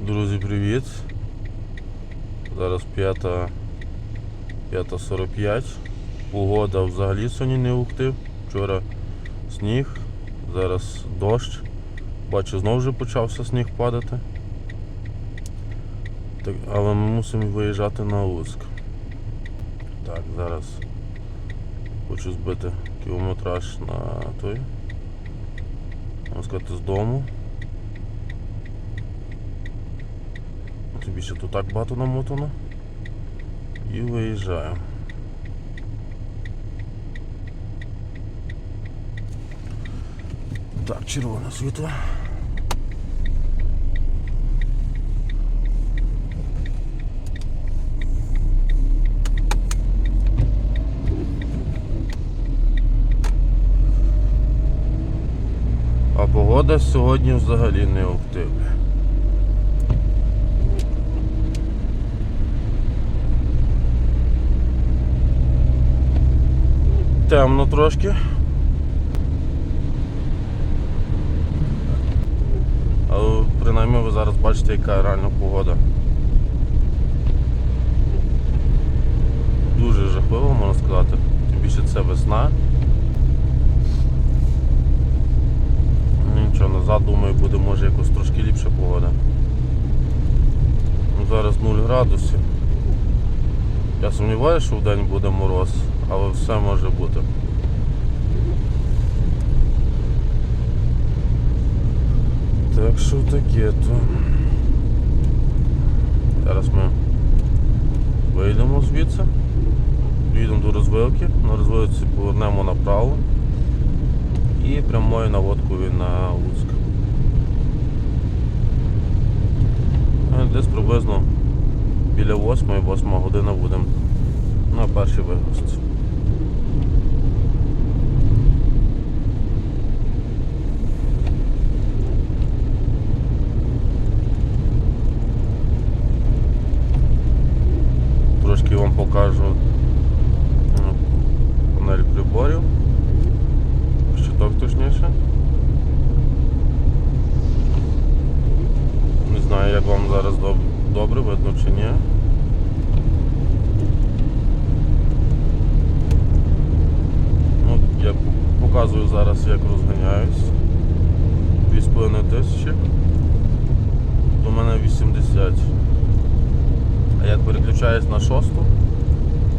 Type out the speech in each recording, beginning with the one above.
Друзі, привіт. Зараз 5, 5.45. Погода взагалі сьогодні не ухти. Вчора сніг, зараз дощ. Бачу, знову вже почався сніг падати. Так, але ми мусимо виїжджати на Луцьк. Так, зараз хочу збити кілометраж на той. Можна сказати, з дому. Тобі ще тут так багато намотано. І виїжджаю. Так, червоне світло. А погода сьогодні взагалі не активна. Темно трошки. Але принаймні ви зараз бачите, яка реальна погода. Дуже жахливо, можна сказати. Тим більше це весна. Нічого, назад думаю буде може якось трошки ліпша погода. Зараз 0 градусів. Я сумніваюся, що в день буде мороз, але все може бути. Так що таке то. Зараз ми вийдемо звідси, їдемо до розвилки, на розвилці повернемо направо і прямою наводкою на Луцьк. Е, Десь приблизно біля 8-8 година будемо на першій вигрузці. Трошки вам покажу ну, панель приборів. Щиток точніше. Не знаю, як вам зараз доб- добре видно чи ні. Ну, я показую зараз, як розганяюсь. 2,5 тисячі. До мене 80. А як переключаюсь на шосту,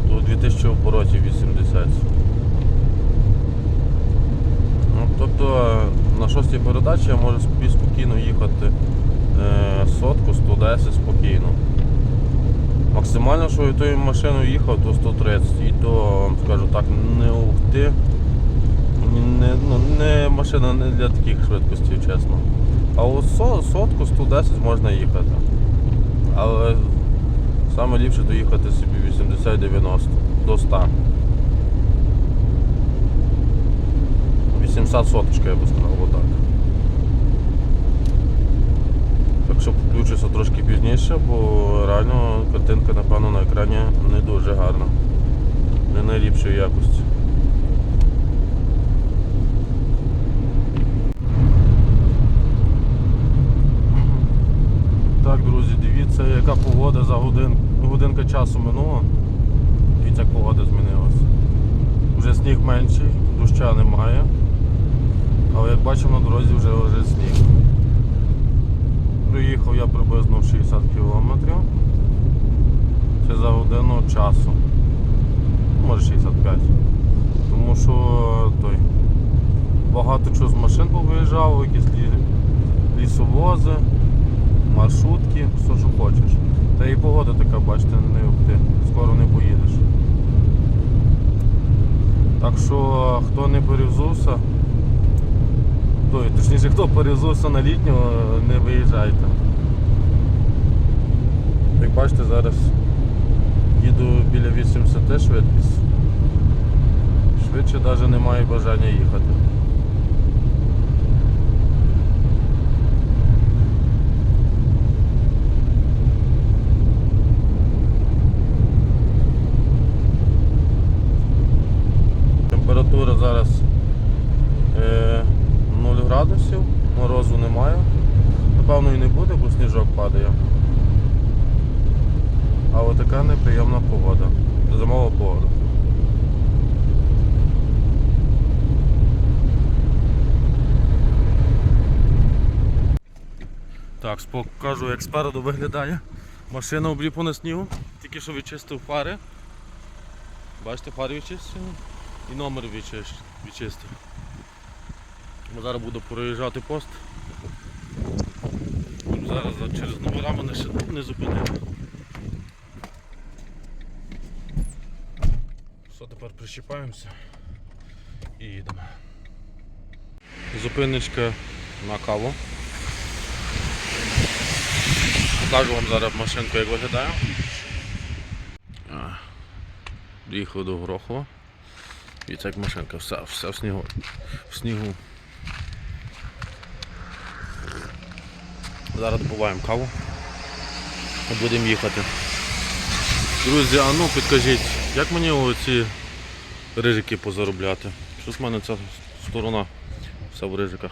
то 2000 оборотів 80. Ну, тобто на шостій передачі я можу спокійно їхати е, сотку, 110 спокійно. Максимально, що я тою машиною їхав, то 130. І то, скажу так, не ухти. Не, ну, не машина не для таких швидкостей, чесно. А со- сотку 110 можна їхати. Але саме ліпше доїхати собі 80-90 до 100. 800 соточка, я би сказав, отак. Так що включуся трошки пізніше, бо реально картинка, напевно, на екрані не дуже гарна. Не найліпшої якості. Так, друзі, дивіться, яка погода за годин, годинка часу минула. Дивіться, як погода змінилася. Вже сніг менший, доща немає. Але як бачимо на дорозі вже лежить сніг. Приїхав я приблизно в 60 кілометрів. Це за годину часу. Може 65. Тому що той багато чого з машин повиїжджало, якісь лісовози, маршрутки, все що хочеш. Та і погода така, бачите, не ти, скоро не поїдеш. Так що хто не перевзувся, той, точніше, хто перевзувся на літню, не виїжджайте. Як бачите, зараз їду біля 80 швидкість. Швидше навіть немає бажання їхати. Температура зараз е, 0 градусів, морозу немає. Напевно і не буде, бо сніжок падає. Але така неприємна погода. Зимова погода. Так, покажу, як спереду виглядає. Машина обліплена снігом, тільки що відчистив фари. Бачите, фари відчистив і номер відчистив. Зараз буду проїжджати пост. Зараз через номера мене ще не зупинили. Все, тепер прищіпаємося і їдемо. Зупиночка на каву. Покажу вам зараз машинку, як виглядає. Приїхав до Грохова. І як машинка, все, все в снігу. В снігу. Зараз добуваємо каву і будемо їхати. Друзі, а ну підкажіть, як мені оці рижики позаробляти? Щось в мене ця сторона вся в рижиках.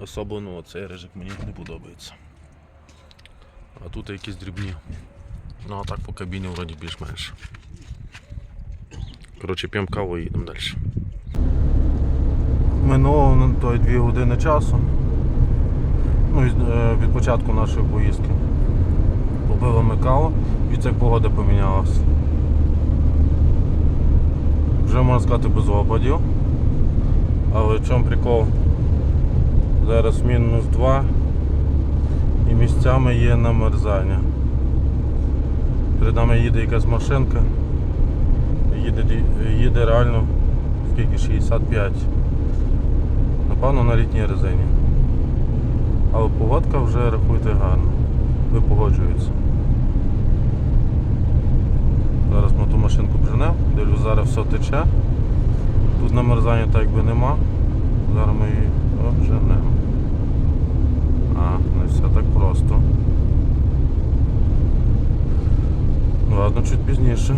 Особливо цей рижик мені не подобається. А тут якісь дрібні. Ну а так по кабіні вроді більш-менш. Коротше, п'ємо каву і їдемо далі. Минуло ну, той дві години часу. Ну, е, від початку нашої поїздки. Побили ми каву, і це погода помінялася. Вже можна сказати без опадів. Але в чому прикол? Зараз мінус 2 і місцями є намерзання. Перед нами їде якась машинка. Їде, їде реально скільки 65. Напевно на літній резині. Але погодка вже рахуйте гарно. Ви погоджується. Зараз ми ту машинку бженемо, дивлюсь, зараз все тече. Тут намерзання так якби нема. Зараз ми її обженемо. А, не все так просто. Ладно, чуть пізніше.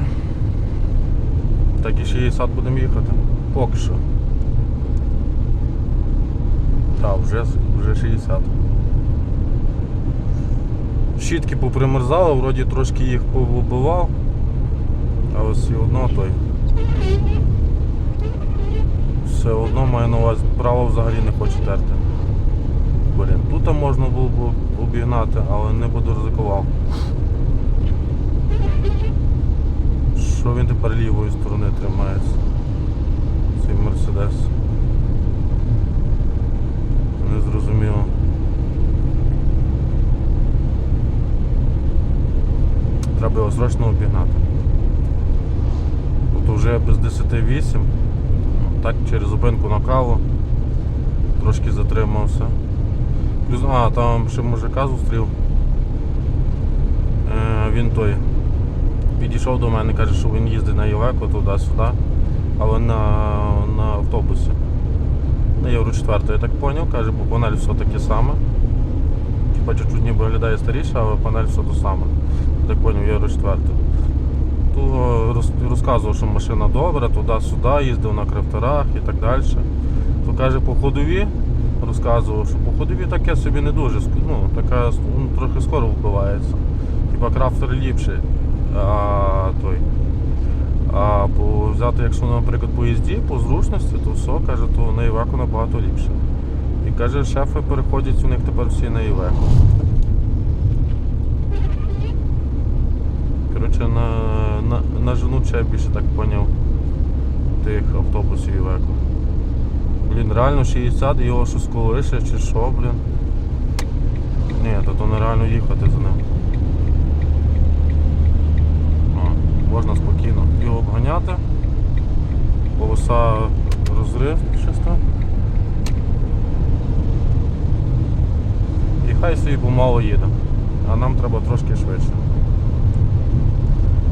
Так і 60 будемо їхати. Поки що. Так, вже, вже 60. Щітки попримерзали, вроді трошки їх повибивав, але все одно той. Все одно маю на увазі, право взагалі не хоче терти. Блін, тут можна було б обігнати, але не буду ризикував. Що він тепер лівої сторони тримається? Цей Мерседес. Не зрозуміло. Треба його срочно обігнати. От вже без 10.8. Так через зупинку на каву. Трошки затримався. Плюс, а, там ще мужика зустрів. Е, він той підійшов до мене, каже, що він їздить на Євеко туди-сюди, але на, на автобусі. На Євро 4, я так зрозумів, каже, бо панель все таке саме. Хіба чуть-чуть ніби виглядає старіше, але панель все те саме. Я так зрозумів, Євро 4. То розказував, що машина добра, туди-сюди, їздив на крафтерах і так далі. То каже, по ходові розказував, що по ходові таке собі не дуже, ну, така ну, трохи скоро вбивається. Хіба крафтер ліпший. А той. А по взяти, якщо, наприклад, по їзді, по зручності, то все, каже, то на Івеку набагато ліпше. І каже, шефи переходять у них тепер всі на Івеку. Коротше, на, на, на жену ще більше так поняв тих автобусів Івеку. Блін, реально 60 його щось колише чи що, блін. Ні, то, то нереально їхати за ним. О, можна спокійно його обганяти. Полоса розрив чисто. І хай собі помало їде. А нам треба трошки швидше.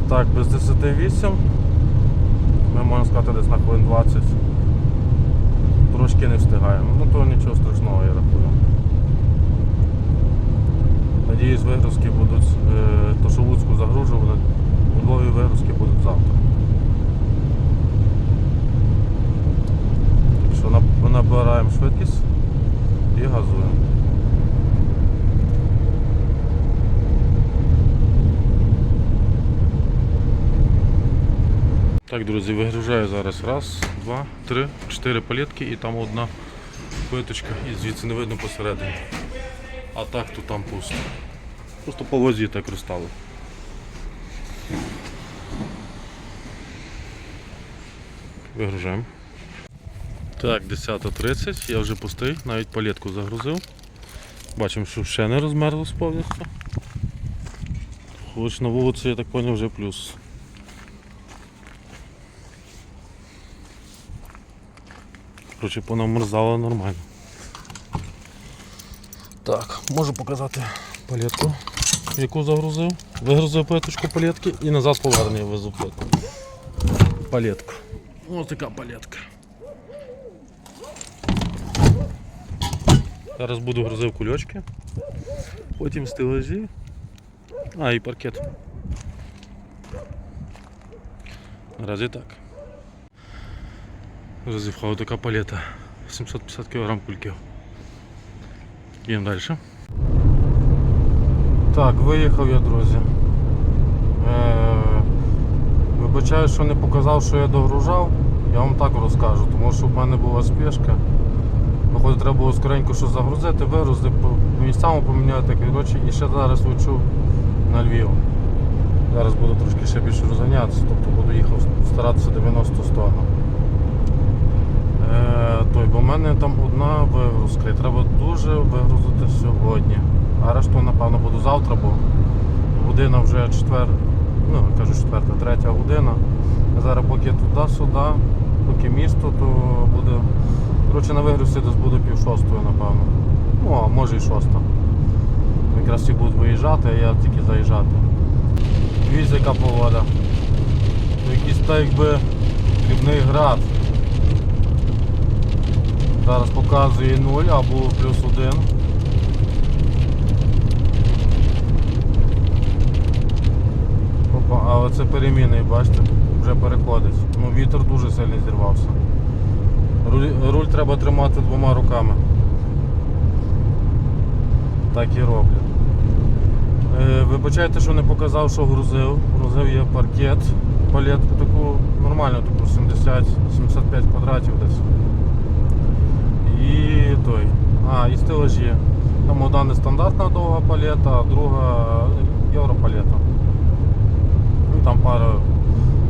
Так, без 10.8. Ми можемо сказати десь на хвилин 20. Трошки не встигаємо. Ну то нічого страшного, я рахую. Надіюсь, вигрузки будуть, е, то що Луцьку загружували, Львові вигрузки будуть завтра. Так що набираємо швидкість і газуємо. Так, друзі, вигружаю зараз раз, два, три, чотири палітки і там одна плиточка і звідси не видно посередині. А так то там пусто. Просто по возі так розстало. Вигружаємо. Так, 10.30, я вже пустий, навіть палетку загрузив. Бачимо, що ще не розмерзлось повністю. Хоч на вулиці, я так зрозумів, вже плюс. Коротше, понамерзало нормально. Так, можу показати палетку, яку загрузив. Вигрузив плиточку палетки і назад повернення везу плитку. Палетку. Ось така палетка. Зараз буду грузив кульочки, потім стелажі, а і паркет. Наразі так. Розівхала така палета. 750 кг кульків. Їдемо далі. Так, виїхав я, друзі. Вибачаю, що не показав, що я догружав. Я вам так розкажу, тому що в мене була спешка. Виходить, треба було скоренько що загрузити, вигрузити, місцями поміняти коротше, і ще зараз лечу на Львів. Зараз буду трошки ще більше розганятися, тобто буду їхав старатися 90 сторону. Е, той, бо в мене там одна вигрузка і треба дуже вигрузити сьогодні. А решту, напевно, буду завтра, бо година вже четвер, ну кажу четверта, третя година. Зараз поки туди-сюди, поки місто, то буде. Коротше, на вигрузці десь буде пів шостої, напевно. Ну, а може і шоста. Якраз всі будуть виїжджати, а я тільки заїжджати. Дивіться, яка погода. Ну, Якийсь так якби дрібний град. Зараз показує 0 або плюс 1. Опа, а оце переміни, бачите, вже переходить. Ну вітер дуже сильно зірвався. Руль, руль треба тримати двома руками. Так і роблю. Е, вибачайте, що не показав, що грузив. Грузив я паркет, палетку таку нормальну, таку 70-75 квадратів десь. І той. А, і стелажі. Там одна нестандартна довга палета, а друга європалета. Ну там пара,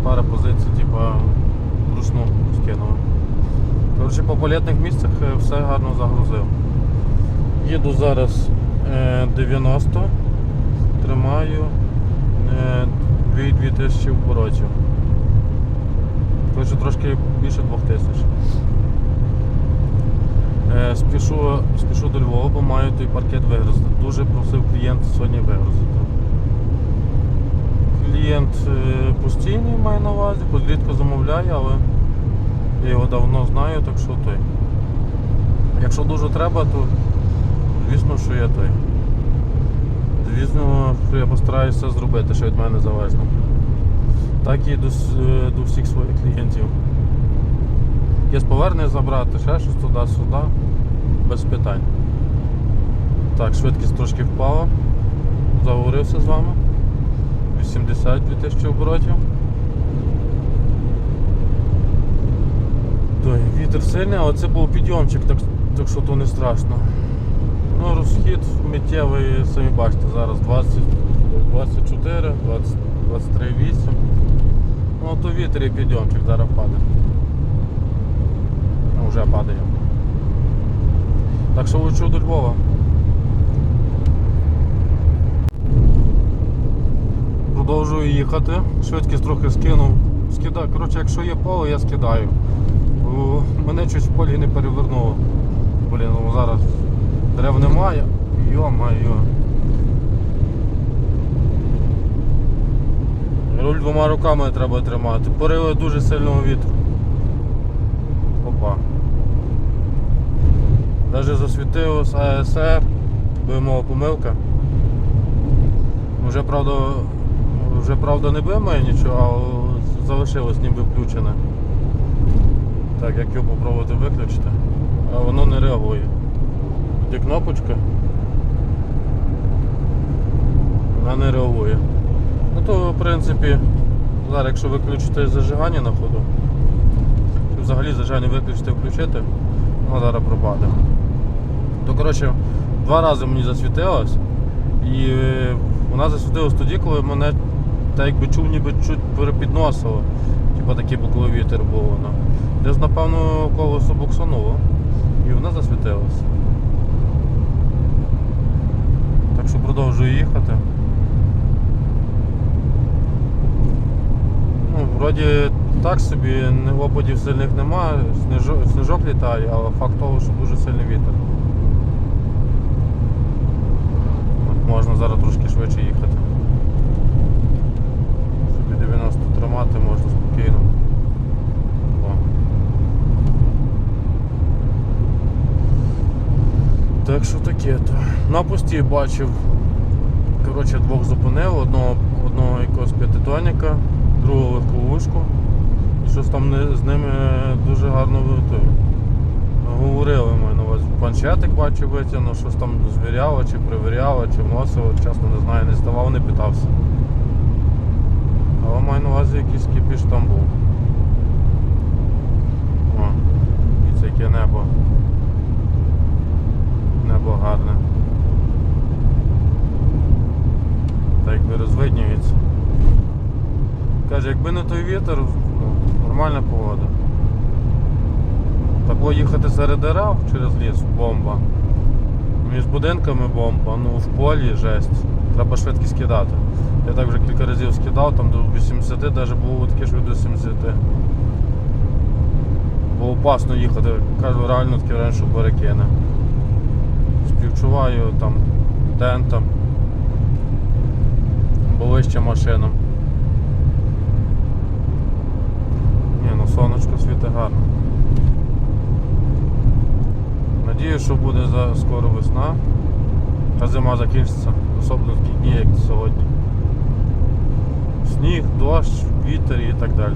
пара позицій, типа вручну скинули. Коротше, по палетних місцях е, все гарно загрузив. Їду зараз е, 90, тримаю е, 2 тисячі оборотів. Коротше, трошки більше 2000. Е, Спішу, спішу до Львова, бо маю той паркет вигрузити. Дуже просив клієнт сьогодні вигрузити. Клієнт е, постійний має на увазі, хоч рідко замовляє, але я його давно знаю, так що той. Якщо дуже треба, то звісно, що я той. Звісно, я постараюся зробити, що від мене залежно. Так і до, е, до всіх своїх клієнтів. Є з повернення забрати, ще щось туди-сюди, без питань. Так, швидкість трошки впала. Заговорився з вами. 82 тисячі оборотів. Той, вітер сильний, але це був підйомчик, так, так що то не страшно. Ну, розхід миттєвий, самі бачите, зараз 20, 24, 20, 23,8. Ну то вітер і підйомчик зараз падає. Ну, вже падає. Так що лечу до Львова. Продовжую їхати. Швидкість трохи скинув. Скидаю. Коротше, якщо є поле, я скидаю. Бо Мене щось в полі не перевернуло. Блін, ну зараз дерев немає. Йо-майо. Руль двома руками треба тримати. Пориви дуже сильного вітру. Опа. Навіть засвітилось АСР, би мова помилка. Вже правда, вже правда не бимає нічого, а залишилось ніби включене. Так, як його попробувати виключити. а воно не реагує. Є кнопочка. Вона не реагує. Ну то в принципі, зараз якщо виключити зажигання на ходу, чи взагалі зажигання виключити включити, воно зараз пропаде. То коротше, два рази мені засвітилось. І е, вона засвітилась тоді, коли мене так якби чув, ніби чуть перепідносило. Типа такий боковий вітер був вона. Десь, напевно, колесо буксануло. І вона засвітилась. Так що продовжую їхати. Ну, вроді так собі опадів сильних немає, сніжок, сніжок літає, але факт того, що дуже сильний вітер. От можна зараз трошки швидше їхати. Собі 90 тримати можна спокійно. О. Так що таке то. На пості бачив. Коротше, двох зупинив, одного, одного якогось п'ятитонника, другого легковушку. І щось там не- з ними дуже гарно ви- то, говорили маю на увазі. Планшетик бачив витягнув, щось там звіряло, чи перевіряло, чи вносило, чесно не знаю, не ставав, не питався. Але маю на увазі якийсь кіпіш там був. О, і це яке небо. Небо гарне. Так якби розвиднюється. Каже, якби не той вітер, ну, нормальна погода. Тако їхати серед дерев через ліс бомба. Між будинками бомба, ну в полі жесть. Треба швидкість кидати. Я так вже кілька разів скидав, там до 80, навіть було таке, що до 70. Бо опасно їхати, кажу, реально таке раніше перекине. Співчуваю там тентам, бо вище машинам. Ні, ну сонечко світе гарно. Надію, що буде за скоро весна, а зима закінчиться, особливо в ті як сьогодні. Сніг, дощ, вітер і так далі.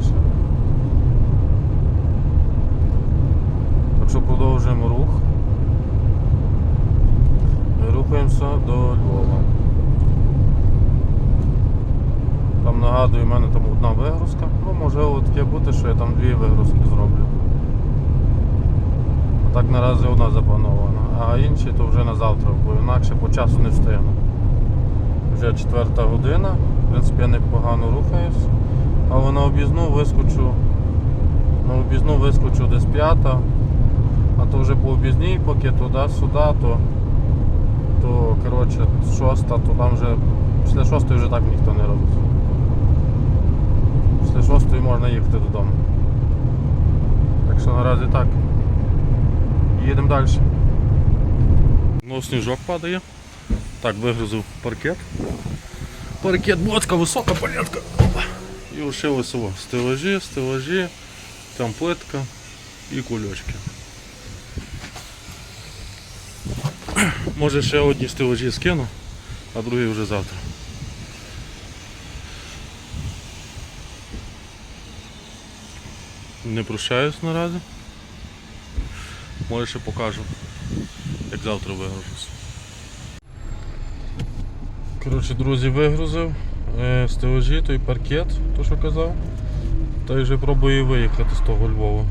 Так що продовжуємо рух. І рухаємося до Львова. Там нагадую, в мене там одна вигрузка. Ну, можливо таке бути, що я там дві вигрузки зроблю. А так наразі одна запланована, а інші то вже на завтра, бо інакше по часу не встигну. Вже четверта година, в принципі я непогано рухаюсь, але на об'їзну вискочу. На об'їзну вискочу десь п'ята, а то вже по об'їзній, поки туди-сюди, то, то коротше шоста, то там вже після шостої вже так ніхто не робить. Після шостої можна їхати додому. Так що наразі так. Їдемо далі. Ну, сніжок падає. Так, вигрузив паркет. Паркет, боцка, висока палетка. І лишилось. Стелажі, стелажі, там плитка і кульочки. Може ще одні стелажі скину, а другі вже завтра. Не прощаюсь наразі. Може ще покажу, як завтра вигружусь. Коротше, друзі, вигрузив е, стелажі, той паркет, то що казав. Та й вже пробую виїхати з того Львова.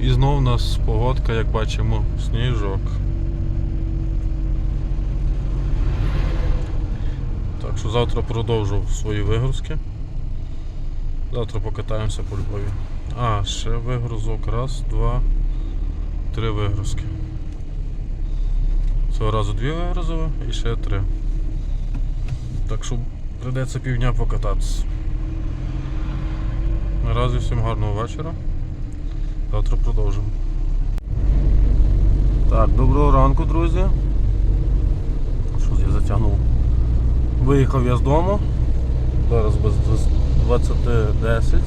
І знов у нас погодка, як бачимо, сніжок. Так що завтра продовжу свої вигрузки. Завтра покатаємося по Львові. А, ще вигрузок. Раз, два, три вигрузки. Цього разу дві вигрузили і ще три. Так що прийдеться півдня покататися. Наразі всім гарного вечора. Завтра продовжимо. Так, доброго ранку, друзі. Що я затягнув? Виїхав я з дому. Зараз без 20.10.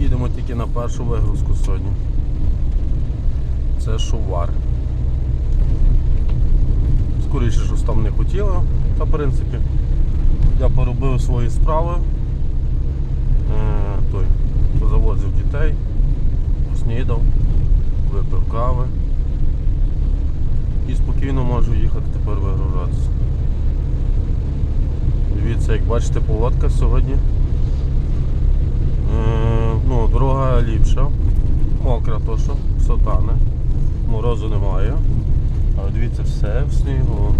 Їдемо тільки на першу вигрузку сьогодні. Це шувар. Скоріше щось там не хотіло, та в принципі я поробив свої справи. Е, той, позавозив дітей. поснідав, випив кави. І спокійно можу їхати тепер вигружатися. Дивіться, як бачите, погодка сьогодні. Е, ну, дорога ліпша, мокра то що, сотане, морозу немає. Але дивіться, все в снігу.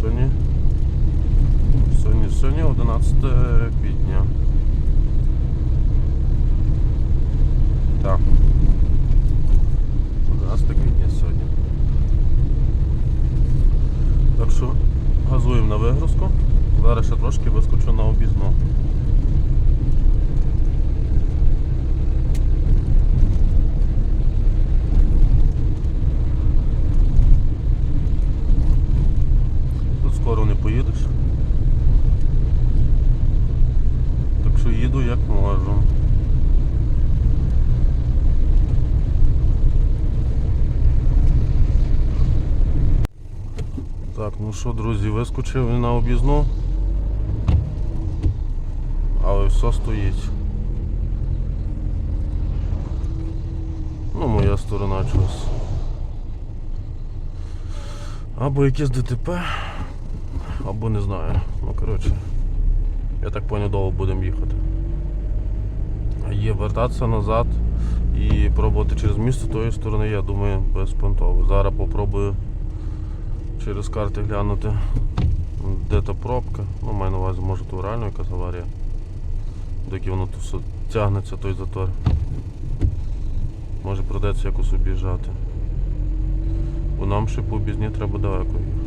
Сьогодні, сьогодні, сьогодні 11 квітня. Так. 11 квітня сьогодні. Так що газуємо на вигрузку. Зараз ще трошки вискочу на обізну. Тут скоро не поїдеш. Так що їду як можу. Так, ну що, друзі, вискочив на об'їзну. Але все стоїть. Ну, моя сторона чогось. Або якесь ДТП, або не знаю. Ну коротше. Я так поняв, довго будемо їхати. Є вертатися назад і пробувати через місто тої сторони, я думаю, безпонтово. Зараз попробую через карти глянути, де та пробка. Ну, маю на увазі, може то реально якась аварія. Доки воно тут тягнеться той затор. Може придеться якось об'їжджати. Бо нам ще по обізні треба далеко їхати.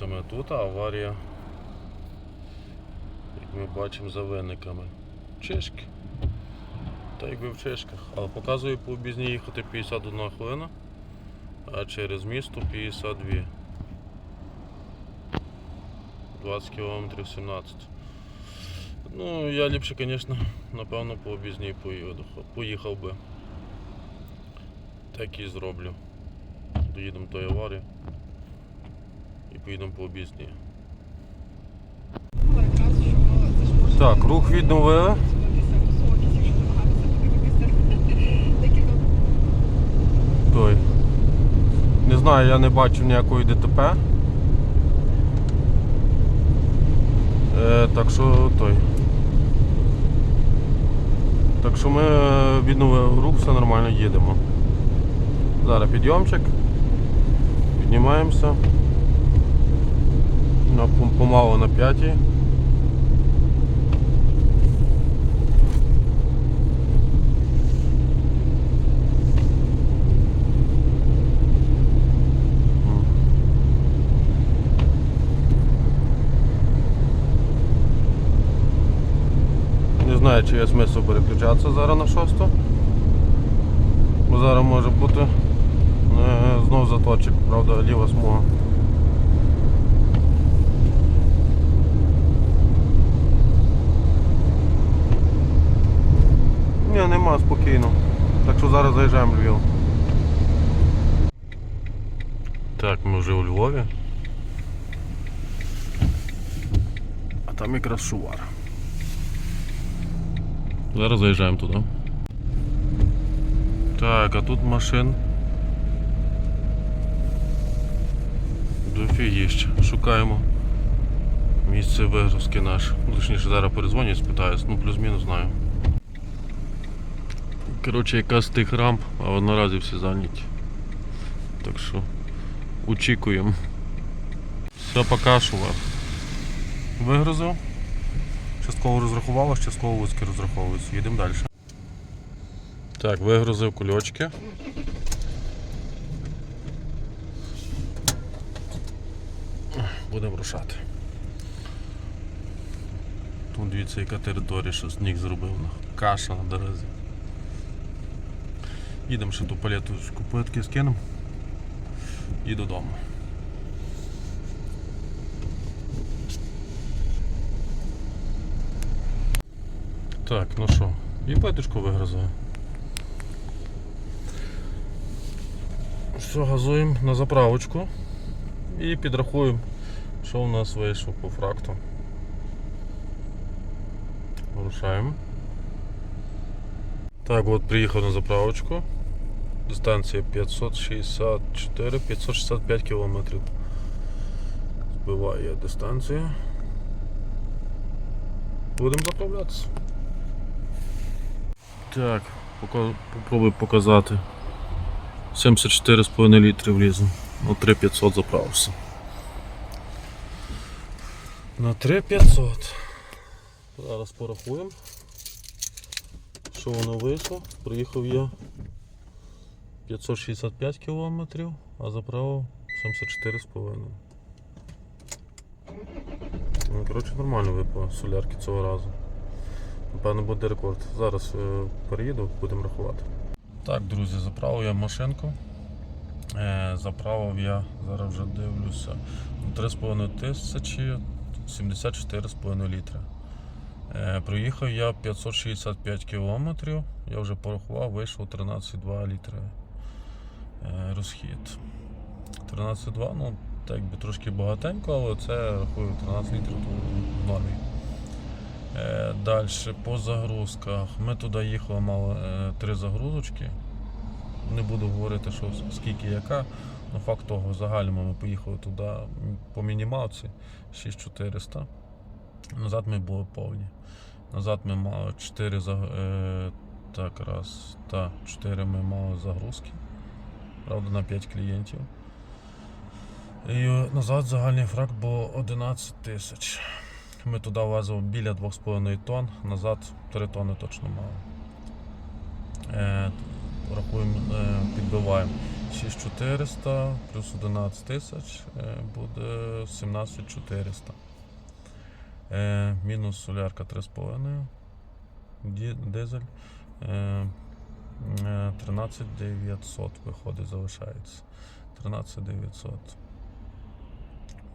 Дивіться, ми тут аварія. Як ми бачимо за виниками. Чешки. Та якби в чешках. Але показує по обізні їхати 51 хвилина, а через місто 52. 20 км 17. Ну, я ліпше, звісно, напевно, по обізній. Поїхав би. Так і зроблю. Доїдемо до аварії і поїдемо по об'їзні. Так, рух відновили. Той. Не знаю, я не бачив ніякої ДТП. Е, так що той. Так що ми е, відновили рух, все нормально їдемо. Зараз підйомчик. Піднімаємося. На, пом- помалу на п'ятій. Не знаю, чи є смисл переключатися зараз на шосту. Бо зараз може бути е, знов заточок, правда, ліва смуга. Ні, нема спокійно. Так що зараз заїжджаємо в Львів. Так, ми вже у Львові. А там якраз шувар. Зараз заїжджаємо туди. Так, а тут машин. Дофігіще. Шукаємо місце вигрузки наш. Точніше зараз перезвоню і спитаюсь, ну плюс-мінус знаю. Коротше, яка з тих рамп, а наразі всі зайняті. Так що очікуємо. Все покашував. Вигрузив. Частково розрахувалося, частково вузьки розраховується. Їдемо далі. Так, вигрузив кульочки. Будемо рушати. Тут дивіться, яка територія, що сніг зробив. Каша на дорозі. Їдемо ще ту палеточку плитки скинемо і додому. Так, ну що, І петушку вигризає. Все, газуємо на заправочку і підрахуємо, що у нас вийшло по фракту. Вирушаємо. Так, от приїхав на заправочку. Дистанція 564-565 кілометрів. Збиваю я дистанцію. Будемо заправлятися. Так, попробую показати. 74,5 літри влізу. На 3500 заправився. На 3500. Зараз порахуємо. Що воно вийшло? Приїхав я 565 кілометрів, а заправив 74,5. Ну, коротше, нормально випало солярки цього разу. Напевно, буде рекорд. Зараз е, переїду, будемо рахувати. Так, друзі, заправив я машинку. Е, заправив я, зараз вже дивлюся, 3,5 тисячі 74,5 літри. Е, проїхав я 565 кілометрів, я вже порахував, вийшло 13,2 літри розхід. 13,2, ну так якби трошки багатенько, але це рахую 13 літрів в нормі. Е, Далі по загрузках. Ми туди їхали, мали е, три загрузочки. Не буду говорити, що скільки яка. Ну, факт того, загальному ми поїхали туди по мінімалці 6400. Назад ми були повні. Назад ми мали 4 заг... е, так, раз, та 4 ми мали загрузки. Правда, на 5 клієнтів. І е, назад загальний фракт був 11 тисяч. Ми туди везли біля 2,5 тонн, назад 3 тонни точно мали. Е, рахуємо, е, підбиваємо 6400 плюс 11 тисяч е, буде 17400. Е, мінус солярка 3,5. Дизель. Е, е, 13900 виходить, залишається. 13900.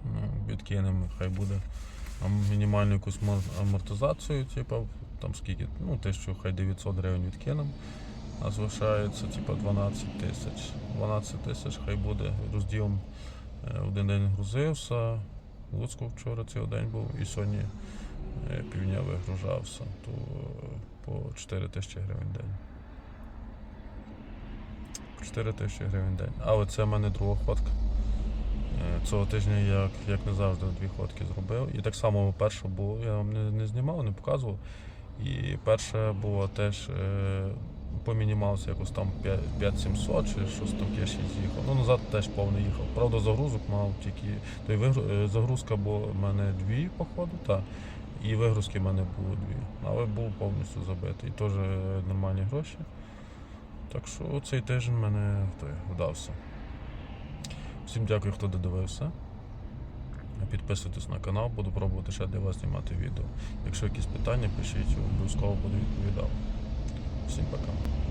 Ну, відкинемо, хай буде мінімальну якусь амортизацію, типу, там скільки, ну, те, що хай 900 гривень відкинемо. А залишається типу 12 тисяч. 12 тисяч хай буде розділом. е, Один день грузився. В Луцьку вчора цілий день був і сьогодні е, півдня вигружався, то по 4 тисячі гривень день. По 4 тисячі гривень день. Але це в мене друга ходка. Е, Цього тижня, як, як не завжди, дві ходки зробив. І так само перша була, я вам не, не знімав, не показував. І перша була теж е, по мінімалці якось там 5700 чи щось там я ще з'їхав. Ну назад теж повний їхав. Правда, загрузок мав тільки. То й вигру- е, загрузка була в мене дві, походу, та, і вигрузки в мене було дві. Але був повністю забитий. І Теж нормальні гроші. Так що цей тиждень мене той, вдався. Всім дякую, хто додивився. Підписуйтесь на канал, буду пробувати ще для вас знімати відео. Якщо якісь питання, пишіть, обов'язково буду відповідав. Всім пока.